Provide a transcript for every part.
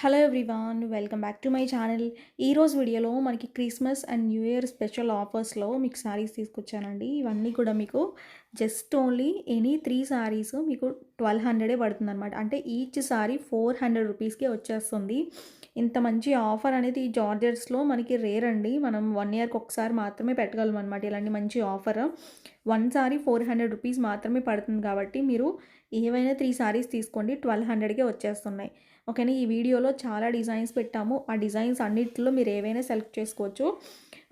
Hello everyone welcome back to my channel ఈరోజు వీడియోలో మనకి Christmas and new year special ఆఫర్స్లో మీకు శారీస్ తీసుకొచ్చానండి. ఇవన్నీ కూడా మీకు just only any three saris మీకు ట్వెల్వ్ హండ్రెడే పడుతుంది అనమాట అంటే ఈచ్ శారీ ఫోర్ హండ్రెడ్ రూపీస్కే వచ్చేస్తుంది. ఇంత మంచి ఆఫర్ అనేది ఈ జార్జర్స్లో మనకి రేర్ అండి. మనం వన్ ఇయర్కి ఒకసారి మాత్రమే పెట్టగలం అనమాట ఇలాంటి మంచి offer one sari four hundred rupees మాత్రమే పడుతుంది కాబట్టి మీరు ఏవైనా త్రీ సారీస్ తీసుకోండి. ట్వెల్వ్ హండ్రెడ్కే వచ్చేస్తున్నాయి. ఓకేనా? ఈ వీడియోలో చాలా డిజైన్స్ పెట్టాము. ఆ డిజైన్స్ అన్నిటిలో మీరు ఏవైనా సెలెక్ట్ చేసుకోవచ్చు.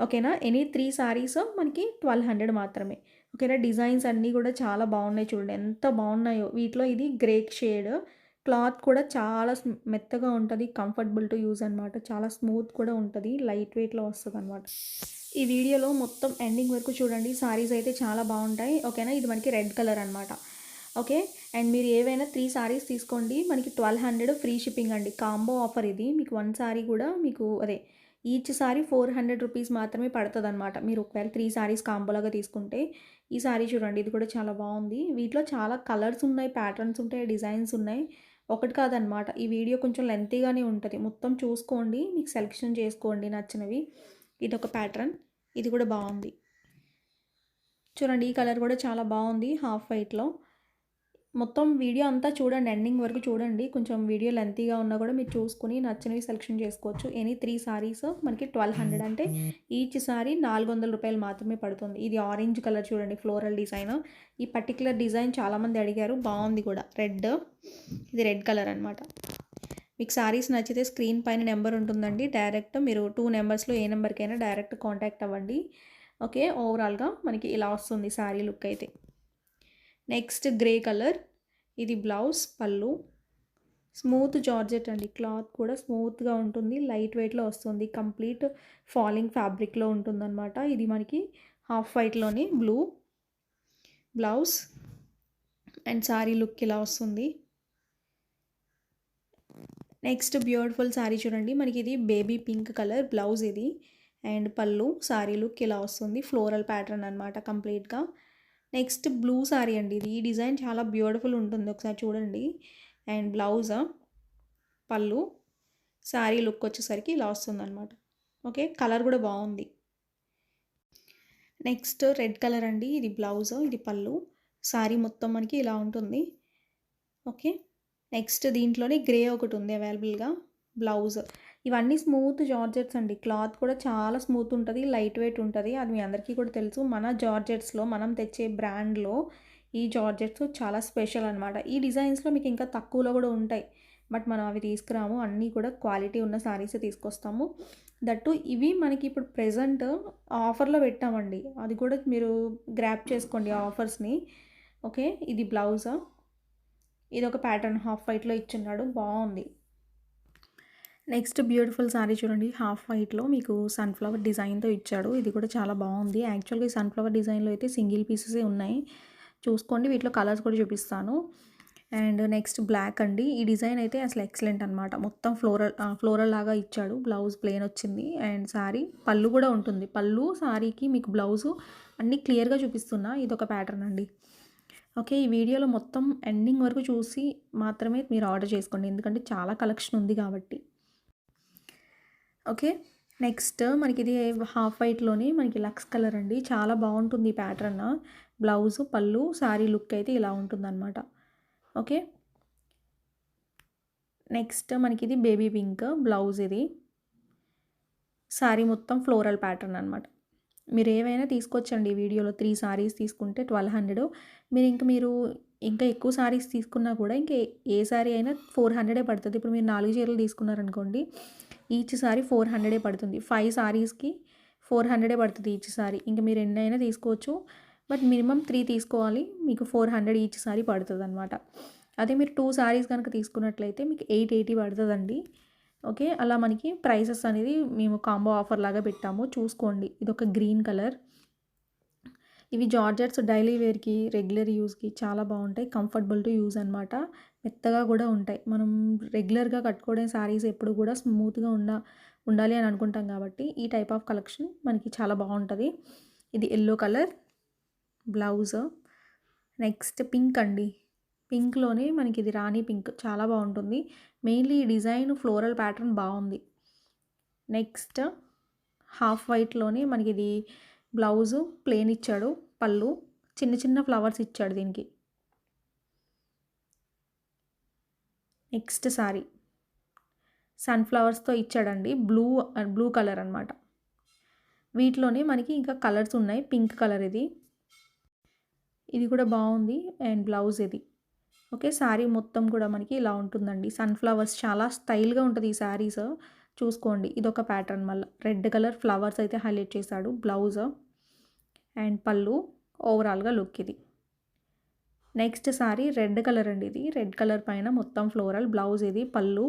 ఓకేనా? ఎనీ త్రీ సారీస్ మనకి ట్వెల్వ్ హండ్రెడ్ మాత్రమే. ఓకేనా? డిజైన్స్ అన్నీ కూడా చాలా బాగున్నాయి చూడండి. ఎంత బాగున్నాయో. వీటిలో ఇది గ్రే షేడ్. క్లాత్ కూడా చాలా మెత్తగా ఉంటుంది. కంఫర్టబుల్ టు యూజ్ అనమాట చాలా స్మూత్ కూడా ఉంటుంది. లైట్ వెయిట్లో వస్తుంది అనమాట ఈ వీడియోలో మొత్తం ఎండింగ్ వరకు చూడండి. సారీస్ అయితే చాలా బాగుంటాయి. ఓకేనా? ఇది మనకి రెడ్ కలర్ అనమాట ఓకే? అండ్ మీరు ఏవైనా త్రీ సారీస్ తీసుకోండి. మనకి ట్వెల్వ్ హండ్రెడ్ ఫ్రీ షిప్పింగ్ అండి. కాంబో ఆఫర్ ఇది. మీకు వన్ సారీ కూడా మీకు అదే each sari four hundred rupees మాత్రమే పడుతుంది అనమాట మీరు ఒకవేళ త్రీ సారీస్ కాంబోలాగా తీసుకుంటే ఈ సారీ చూడండి. ఇది కూడా చాలా బాగుంది. వీటిలో చాలా కలర్స్ ఉన్నాయి ప్యాటర్న్స్ ఉంటాయి డిజైన్స్ ఉన్నాయి. ఒకటి కాదనమాట ఈ వీడియో కొంచెం లెంతీగానే ఉంటుంది. మొత్తం చూసుకోండి. మీకు సెలెక్షన్ చేసుకోండి నచ్చినవి. ఇది ఒక ప్యాటర్న్. ఇది కూడా బాగుంది. చూడండి ఈ కలర్ కూడా చాలా బాగుంది. హాఫ్ వైట్లో. మొత్తం వీడియో అంతా చూడండి ఎండింగ్ వరకు చూడండి. కొంచెం వీడియో లెంతీగా ఉన్నా కూడా మీరు చూసుకుని నచ్చినవి సెలెక్షన్ చేసుకోవచ్చు. ఎనీ త్రీ సారీస్ మనకి ట్వెల్వ్ హండ్రెడ్ అంటే ఈచ్ సారీ నాలుగు వందల రూపాయలు మాత్రమే పడుతుంది. ఇది ఆరెంజ్ కలర్ చూడండి ఫ్లోరల్ డిజైన్. ఈ పర్టికులర్ డిజైన్ చాలామంది అడిగారు బాగుంది కూడా. రెడ్. ఇది రెడ్ కలర్ అనమాట మీకు సారీస్ నచ్చితే స్క్రీన్ పైన నెంబర్ ఉంటుందండి. డైరెక్ట్ మీరు టూ నెంబర్స్లో ఏ నెంబర్కైనా డైరెక్ట్ కాంటాక్ట్ అవ్వండి. ఓకే ఓవరాల్గా మనకి ఇలా వస్తుంది సారీ లుక్ అయితే. Next grey colour. ఇది బ్లౌజ్ పళ్ళు. స్మూత్ జార్జెట్ అండి. క్లాత్ కూడా స్మూత్గా ఉంటుంది. లైట్ వెయిట్లో వస్తుంది. కంప్లీట్ ఫాలింగ్ ఫ్యాబ్రిక్లో ఉంటుందన్నమాట. ఇది మనకి half వైట్లోని blue blouse. And sari look ఇలా వస్తుంది. నెక్స్ట్ బ్యూటిఫుల్ శారీ చూడండి. మనకి ఇది బేబీ పింక్ కలర్ బ్లౌజ్ ఇది. అండ్ పళ్ళు శారీ లుక్ ఇలా వస్తుంది. ఫ్లోరల్ ప్యాటర్న్ అనమాట కంప్లీట్గా నెక్స్ట్ బ్లూ సారీ అండి. ఇది ఈ డిజైన్ చాలా బ్యూటిఫుల్ ఉంటుంది. ఒకసారి చూడండి. అండ్ బ్లౌజ్ పళ్ళు శారీ లుక్ వచ్చేసరికి ఇలా వస్తుందన్నమాట. ఓకే? కలర్ కూడా బాగుంది. నెక్స్ట్ రెడ్ కలర్ అండి. ఇది బ్లౌజ్ ఇది పళ్ళు. శారీ మొత్తం మనకి ఇలా ఉంటుంది. ఓకే? నెక్స్ట్ దీంట్లోనే గ్రే ఒకటి ఉంది అవైలబుల్గా. బ్లౌజ్. ఇవన్నీ స్మూత్ జార్జెట్స్ అండి. క్లాత్ కూడా చాలా స్మూత్ ఉంటుంది లైట్ వెయిట్ ఉంటుంది. అది మీ అందరికీ కూడా తెలుసు. మన జార్జెట్స్లో మనం తెచ్చే బ్రాండ్లో ఈ జార్జెట్స్ చాలా స్పెషల్ అనమాట ఈ డిజైన్స్లో మీకు ఇంకా తక్కువలో కూడా ఉంటాయి. బట్ మనం అవి తీసుకురాము. అన్నీ కూడా క్వాలిటీ ఉన్న శారీస్ తీసుకొస్తాము. దట్టు ఇవి మనకి ఇప్పుడు ప్రజెంట్ ఆఫర్లో పెట్టామండి. అది కూడా మీరు గ్రాప్ చేసుకోండి ఆఫర్స్ని. ఓకే? ఇది బ్లౌజ్. ఇది ఒక ప్యాటర్న్ హాఫ్ వైట్లో ఇచ్చున్నాడు. బాగుంది. నెక్స్ట్ బ్యూటిఫుల్ శారీ చూడండి హాఫ్ వైట్లో మీకు సన్ఫ్లవర్ డిజైన్తో ఇచ్చాడు. ఇది కూడా చాలా బాగుంది. యాక్చువల్గా ఈ సన్ఫ్లవర్ డిజైన్లో అయితే సింగిల్ పీసెసే ఉన్నాయి. చూసుకోండి వీటిలో కలర్స్ కూడా చూపిస్తాను. అండ్ నెక్స్ట్ బ్లాక్ అండి. ఈ డిజైన్ అయితే అసలు ఎక్సలెంట్ అనమాట మొత్తం ఫ్లోరల్ ఫ్లోరల్ లాగా ఇచ్చాడు. బ్లౌజ్ ప్లేన్ వచ్చింది. అండ్ శారీ పళ్ళు కూడా ఉంటుంది. పళ్ళు శారీకి మీకు బ్లౌజు అన్నీ క్లియర్గా చూపిస్తున్నా. ఇది ఒక ప్యాటర్న్ అండి. ఓకే ఈ వీడియోలో మొత్తం ఎండింగ్ వరకు చూసి మాత్రమే మీరు ఆర్డర్ చేసుకోండి. ఎందుకంటే చాలా కలెక్షన్ ఉంది కాబట్టి. ఓకే? నెక్స్ట్ మనకి ఇది హాఫ్ వైట్లోని మనకి లక్స్ కలర్ అండి. చాలా బాగుంటుంది ఈ ప్యాటర్న్ బ్లౌజ్ పళ్ళు శారీ లుక్ అయితే ఇలా ఉంటుందన్నమాట. ఓకే? నెక్స్ట్ మనకి ఇది బేబీ పింక్ బ్లౌజ్ ఇది. శారీ మొత్తం ఫ్లోరల్ ప్యాటర్న్ అనమాట మీరు ఏవైనా తీసుకొచ్చండి వీడియోలో త్రీ సారీస్ తీసుకుంటే ట్వెల్వ్ హండ్రెడ్. మీరు ఇంకా మీరు ఇంకా ఎక్కువ సారీస్ తీసుకున్నా కూడా ఇంకా ఏ సారీ అయినా ఫోర్ హండ్రెడే పడుతుంది. ఇప్పుడు మీరు నాలుగు చీరలు తీసుకున్నారనుకోండి ఈచ్ సారీ ఫోర్ హండ్రెడే పడుతుంది. ఫైవ్ సారీస్కి ఫోర్ హండ్రెడే పడుతుంది ఈచ్ సారీ. ఇంకా మీరు ఎన్నైనా తీసుకోవచ్చు. బట్ మినిమం త్రీ తీసుకోవాలి. మీకు ఫోర్ హండ్రెడ్ ఈచ్ సారీ పడుతుంది అనమాట అదే మీరు టూ సారీస్ కనుక తీసుకున్నట్లయితే మీకు ఎయిట్ ఎయిటీ పడుతుందండి. ఓకే? అలా మనకి ప్రైసెస్ అనేది మేము కాంబో ఆఫర్ లాగా పెట్టాము. చూసుకోండి. ఇది ఒక గ్రీన్ కలర్. ఇవి జార్జెట్స్ డైలీ వేర్కి రెగ్యులర్ యూస్కి చాలా బాగుంటాయి. కంఫర్టబుల్ టు యూజ్ అనమాట మెత్తగా కూడా ఉంటాయి. మనం రెగ్యులర్గా కట్టుకోవడం శారీస్ ఎప్పుడు కూడా స్మూత్గా ఉండ ఉండాలి అని అనుకుంటాం కాబట్టి ఈ టైప్ ఆఫ్ కలెక్షన్ మనకి చాలా బాగుంటుంది. ఇది yellow colour blouse. Next pink అండి. పింక్‌లోనే మనకి ఇది రాణి పింక్ చాలా బాగుంటుంది. మెయిన్‌లీ ఈ డిజైన్ ఫ్లోరల్ ప్యాటర్న్ బాగుంది. నెక్స్ట్ హాఫ్ వైట్‌లోనే మనకి ఇది బ్లౌజు ప్లెయిన్ ఇచ్చాడు. పళ్ళు చిన్న చిన్న ఫ్లవర్స్ ఇచ్చాడు దీనికి. Next sorry. సన్‌ఫ్లవర్స్‌తో ఇచ్చాడండి. బ్లూ బ్లూ కలర్ అనమాట. వీటిలోనే మనకి ఇంకా కలర్స్ ఉన్నాయి. పింక్ కలర్ ఇది. ఇది కూడా బాగుంది అండ్ బ్లౌజ్ ఇది. ఓకే. శారీ మొత్తం కూడా మనకి ఇలా ఉంటుందండి. సన్‌ఫ్లవర్స్ చాలా స్టైల్‌గా ఉంటుంది ఈ శారీస్. చూసుకోండి. ఇదొక ప్యాటర్న్ మళ్ళీ రెడ్ కలర్ ఫ్లవర్స్ అయితే హైలైట్ చేశాడు. బ్లౌజ్ అండ్ పళ్ళు ఓవరాల్‌గా లుక్ ఇది. నెక్స్ట్ సారీ రెడ్ కలర్ అండి ఇది. రెడ్ కలర్ పైన మొత్తం ఫ్లోరల్ బ్లౌజ్ ఇది. పళ్ళు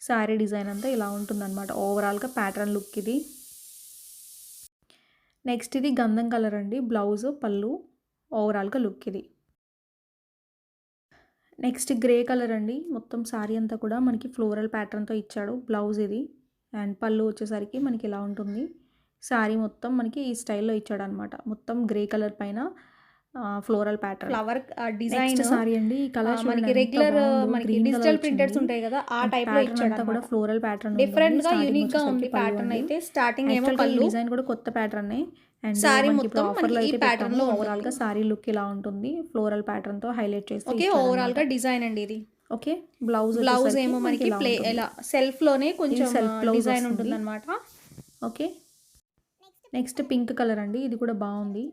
శారీ డిజైన్ అంతా ఇలా ఉంటుందన్నమాట. ఓవరాల్‌గా ప్యాటర్న్ లుక్ ఇది. నెక్స్ట్ ఇది గంధం కలర్ అండి. బ్లౌజ్, పళ్ళు ఓవరాల్‌గా లుక్ ఇది. నెక్స్ట్ గ్రే కలర్ అండి. మొత్తం శారీ అంతా కూడా మనకి ఫ్లోరల్ ప్యాటర్న్‌తో ఇచ్చాడు. బ్లౌజ్ ఇది. అండ్ పళ్ళు వచ్చేసరికి మనకి ఇలా ఉంటుంది. శారీ మొత్తం మనకి ఈ స్టైల్‌లో ఇచ్చాడనమాట. మొత్తం గ్రే కలర్ పైన floral pattern. Flower design sari అండి. ఈ కలర్ మనకి రెగ్యులర్. మనకి డిజిటల్ ప్రింటెడ్స్. ఉంటాయి కదా! ఆ టైప్‌లో ప్యాటర్న్ అంతా కూడా. Floral pattern. డిఫరెంట్‌గా, స్టార్టింగ్ యూనిక్‌గా వచ్చేసరికి ఉంది ప్యాటర్న్. అయితే. స్టార్టింగ్ ఏమో పళ్ళు. డిజైన్ కూడా కొత్త ప్యాటర్నే. అండ్ మనకి మొత్తం మనకి ఆఫర్‌లో ఈ అయితే పెట్టాము. ప్యాటర్న్‌లో ఓవరాల్‌గా ఉంటుంది. శారీ లుక్ ఇలా ఉంటుంది. ఫ్లోరల్ ప్యాటర్న్‌తో హైలైట్ చేస్తూ ఓకే. ఇచ్చాడనమాట. ఓవరాల్‌గా డిజైన్ అండి ఇది. ఓకే. బ్లౌజ్ బ్లౌజ్ ఏమో మనకి ఇలా ప్లే. ఇలా సెల్ఫ్‌లోనే కొంచెం సెల్ఫ్ డిజైన్. ఉంటుందన్నమాట. ఓకే. నెక్స్ట్ పింక్ కలర్ అండి. ఇది కూడా బాగుంది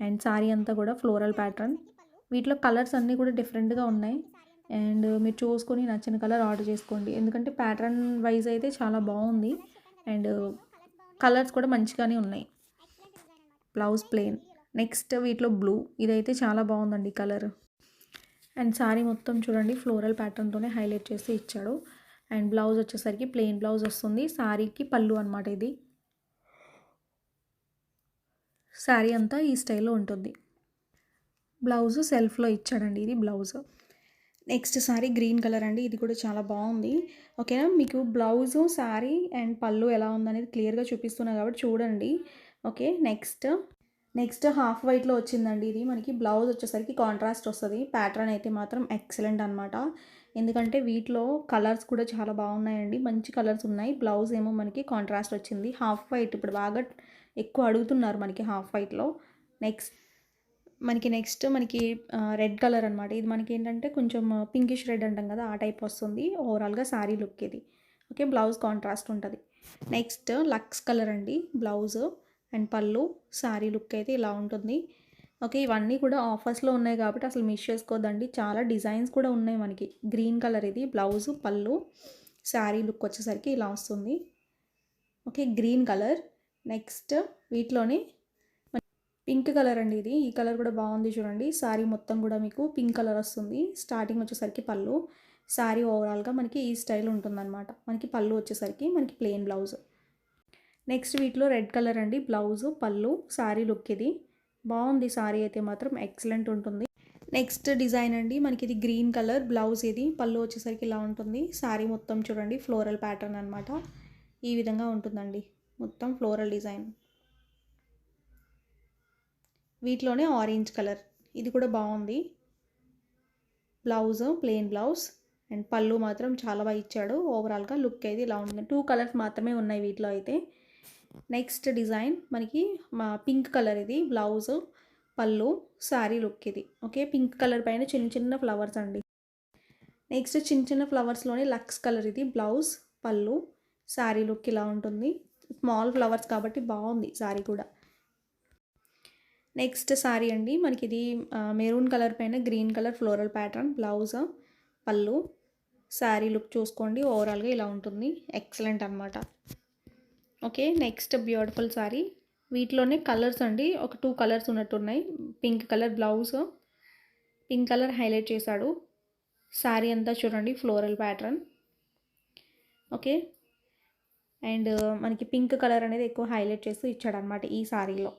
అండ్ శారీ అంతా కూడా ఫ్లోరల్ ప్యాటర్న్. వీటిలో కలర్స్ అన్నీ కూడా డిఫరెంట్‌గా ఉన్నాయి. అండ్ మీరు చూసుకొని నచ్చిన కలర్ ఆర్డర్ చేసుకోండి. ఎందుకంటే ప్యాటర్న్ వైజ్ అయితే చాలా బాగుంది అండ్ కలర్స్ కూడా మంచిగానే ఉన్నాయి. Blouse plain. నెక్స్ట్ వీటిలో బ్లూ. ఇదైతే చాలా బాగుందండి కలర్. అండ్ శారీ మొత్తం చూడండి ఫ్లోరల్ ప్యాటర్న్‌తోనే హైలైట్ చేసి ఇచ్చాడు. అండ్ బ్లౌజ్ వచ్చేసరికి ప్లెయిన్ బ్లౌజ్ వస్తుంది. శారీకి పళ్ళు అనమాట ఇది. శారీ అంతా ఈ స్టైల్‌లో ఉంటుంది. బ్లౌజ్ సెల్ఫ్‌లో ఇచ్చాడండి ఇది blouse. Next sari green colour అండి. ఇది కూడా చాలా బాగుంది ఓకేనా. మీకు బ్లౌజు, శారీ అండ్ పళ్ళు ఎలా ఉందనేది క్లియర్‌గా చూపిస్తున్నా కాబట్టి చూడండి. ఓకే. నెక్స్ట్ నెక్స్ట్ హాఫ్ వైట్‌లో వచ్చిందండి ఇది. మనకి బ్లౌజ్ వచ్చేసరికి కాంట్రాస్ట్ వస్తుంది ప్యాటర్న్ అయితే మాత్రం ఎక్సలెంట్ అనమాట. ఎందుకంటే వీటిలో కలర్స్ కూడా చాలా బాగున్నాయండి. మంచి కలర్స్ ఉన్నాయి. బ్లౌజ్ ఏమో మనకి కాంట్రాస్ట్ వచ్చింది. హాఫ్ వైట్ ఇప్పుడు బాగా ఎక్కువ అడుగుతున్నారు మనకి హాఫ్ వైట్‌లో. నెక్స్ట్ మనకి నెక్స్ట్ మనకి రెడ్ కలర్ అనమాట. ఇది మనకి ఏంటంటే కొంచెం పింకిష్ రెడ్ అంటాం కదా! ఆ టైప్ వస్తుంది. ఓవరాల్‌గా శారీ లుక్ ఇది. ఓకే. బ్లౌజ్ కాంట్రాస్ట్ ఉంటుంది నెక్స్ట్ లక్స్ కలర్ అండి. బ్లౌజ్ అండ్ పళ్ళు, శారీ లుక్ అయితే ఇలా ఉంటుంది. ఓకే. ఇవన్నీ కూడా ఆఫర్స్‌లో ఉన్నాయి కాబట్టి అసలు మిస్ చేసుకోవద్దండి. చాలా డిజైన్స్ కూడా ఉన్నాయి మనకి. గ్రీన్ కలర్ ఇది బ్లౌజ్, పళ్ళు, శారీ లుక్ వచ్చేసరికి ఇలా వస్తుంది. ఓకే. Green colour. నెక్స్ట్ వీటిలోనే పింక్ కలర్ అండి ఇది. ఈ కలర్ కూడా బాగుంది చూడండి. శారీ మొత్తం కూడా మీకు పింక్ కలర్ వస్తుంది. స్టార్టింగ్ వచ్చేసరికి పళ్ళు. శారీ ఓవరాల్‌గా మనకి ఈ స్టైల్ ఉంటుందన్నమాట. మనకి పళ్ళు వచ్చేసరికి మనకి ప్లెయిన్ బ్లౌజ్. నెక్స్ట్ వీటిలో రెడ్ కలర్ అండి. బ్లౌజు, పళ్ళు, శారీ లుక్ ఇది. బాగుంది శారీ అయితే మాత్రం ఎక్సలెంట్ ఉంటుంది. నెక్స్ట్ డిజైన్ అండి. మనకి ఇది గ్రీన్ కలర్ బ్లౌజ్ ఇది. పళ్ళు వచ్చేసరికి ఇలా ఉంటుంది. శారీ మొత్తం చూడండి ఫ్లోరల్ ప్యాటర్న్ అనమాట. ఈ విధంగా ఉంటుందండి. మొత్తం ఫ్లోరల్ డిజైన్. వీటిలోనే ఆరెంజ్ కలర్. ఇది కూడా బాగుంది బ్లౌజ్ ప్లెయిన్ బ్లౌజ్ అండ్ పళ్ళు మాత్రం చాలా బాగా ఇచ్చాడు. ఓవరాల్‌గా లుక్ అయితే ఇలా ఉంటుంది. టూ కలర్స్ మాత్రమే ఉన్నాయి వీటిలో అయితే. నెక్స్ట్ డిజైన్ మనకి మా పింక్ కలర్ ఇది. బ్లౌజ్, పళ్ళు, శారీ లుక్ ఇది. ఓకే. పింక్ కలర్ పైన చిన్న చిన్న ఫ్లవర్స్ అండి. నెక్స్ట్ చిన్న చిన్న ఫ్లవర్స్‌లోనే లక్స్ కలర్ ఇది. బ్లౌజ్, పళ్ళు, శారీ లుక్ ఇలా ఉంటుంది. స్మాల్ ఫ్లవర్స్ కాబట్టి బాగుంది శారీ కూడా. నెక్స్ట్ శారీ అండి. మనకి ఇది మెరూన్ కలర్ పైన green colour floral pattern blouse, పళ్ళు, శారీ లుక్ చూసుకోండి. ఓవరాల్‌గా ఇలా ఉంటుంది. ఎక్సలెంట్ అనమాట. ఓకే. Next beautiful sari. వీటిలోనే కలర్స్ అండి. ఒక టూ కలర్స్ ఉన్నట్టున్నాయి. Pink colour blouse, pink colour highlight చేశాడు. శారీ అంతా చూడండి ఫ్లోరల్ ప్యాటర్న్. ఓకే. అండ్ మనకి పింక్ కలర్ అనేది ఎక్కువ హైలైట్ చేస్తూ ఇచ్చాడనమాట ఈ శారీలో.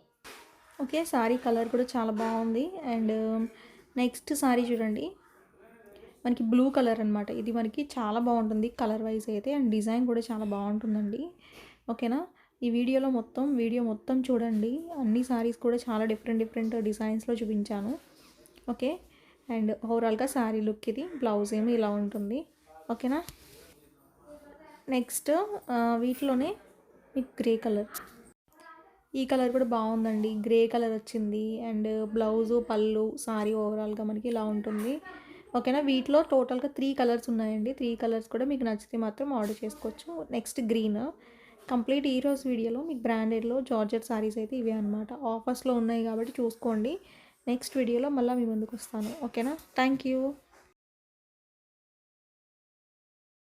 ఓకే. శారీ కలర్ కూడా చాలా బాగుంది అండ్ నెక్స్ట్ శారీ చూడండి. మనకి బ్లూ కలర్ అనమాట. ఇది మనకి చాలా బాగుంటుంది కలర్ వైస్ అయితే. అండ్ డిజైన్ కూడా చాలా బాగుంటుందండి ఓకేనా. ఈ వీడియోలో మొత్తం వీడియో మొత్తం చూడండి. అన్ని శారీస్ కూడా చాలా డిఫరెంట్ డిఫరెంట్ డిజైన్స్‌లో చూపించాను. ఓకే. అండ్ ఓవరాల్గా శారీ లుక్ ఇది బ్లౌజ్ ఏమి ఇలా ఉంటుంది ఓకేనా నెక్స్ట్ వీటిలోనే మీకు గ్రే కలర్. ఈ కలర్ కూడా బాగుందండి. గ్రే కలర్ వచ్చింది. అండ్ బ్లౌజు పళ్ళు సారీ ఓవరాల్గా మనకి ఇలా ఉంటుంది. ఓకేనా? వీటిలో టోటల్గా త్రీ కలర్స్ ఉన్నాయండి. త్రీ కలర్స్ కూడా మీకు నచ్చితే మాత్రం ఆర్డర్ చేసుకోవచ్చు. Next green. కంప్లీట్ ఈరోజు వీడియోలో మీకు బ్రాండెడ్లో జార్జెట్ సారీస్ అయితే ఇవే అనమాట ఆఫర్స్లో ఉన్నాయి కాబట్టి చూసుకోండి. నెక్స్ట్ వీడియోలో మళ్ళీ మీ ముందుకు వస్తాను. ఓకేనా? Thank you.